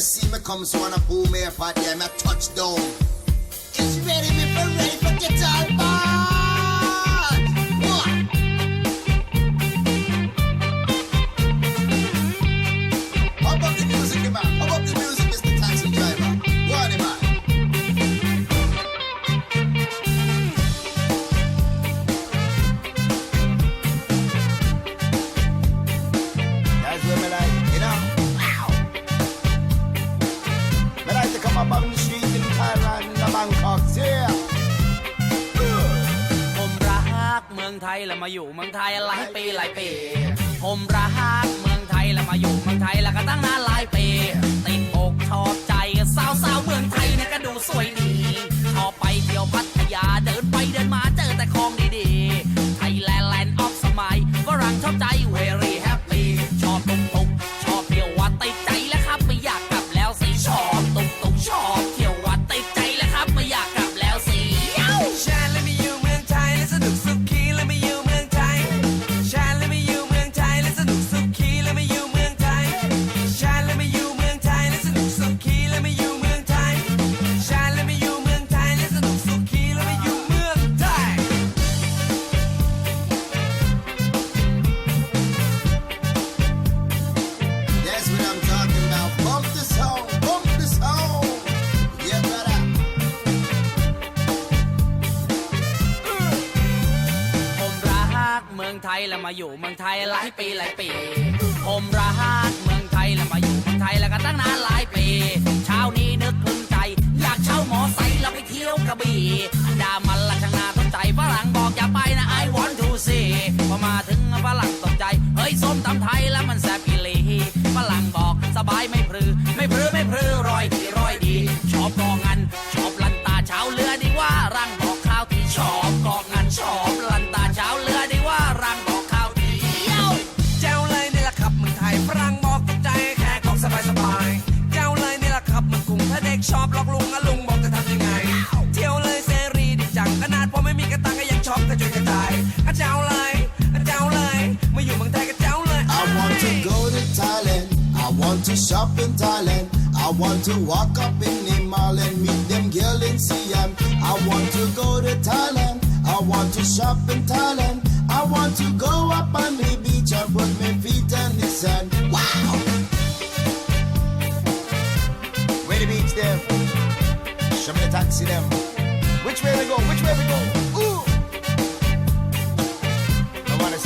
see me come, so wanna boom here for them touch touchdown. On the street in Thailand, in Bangkok, yeah. ผมรักเมืองไทยแล้วมาอยู่เมืองไทยหลายปีหลายปี ผมรักเมืองไทยแล้วมาอยู่เมืองไทยแล้วก็ตั้งนานหลายปี ติดอกชอบใจสาวสาวเมืองไทยเนี่ยก็ดูสวยดีชอบไปเที่ยวพัทยาเดินไปเดินมาเจอแต่ของดีๆ ไทยแลนด์แลนด์ออฟสมัยฝรั่งชอบใจ องไทยแล้วมาอยู่เมืองไทยหลายปีหลายปี ผมรักเมืองไทยแล้วมาอยู่เมืองไทยแล้วก็ตั้งนานหลายปี เช้านี้นึกคลึงใจ อยากเช่าหมอไซค์แล้วไปเที่ยวกระบี่อันดามันละช่างน่าสนใจฝรั่งบอกอย่าไปนะ I want to see พอมาถึงฝรั่งตกใจ เฮ้ยส้มตำไทยแล้วมันแซ่บอีหลีฝรั่งบอกสบายไม่ ขนาดพอไม่มีกระตังก็ยังชอบกระจุยกระจายอะเจ้าเลยอะเจ้าเลยมาอยู่เมืองไทยก็เจ้าเลย I want to go to Thailand. I want to shop in Thailand. I want to walk up in the mall and meet them girl in Siam. I want to go to Thailand. I want to shop in Thailand. I want to go up on the beach and put my feet on the sand. Wow! Where the beach them? Show me the taxi them. Which way we go? Which way we go?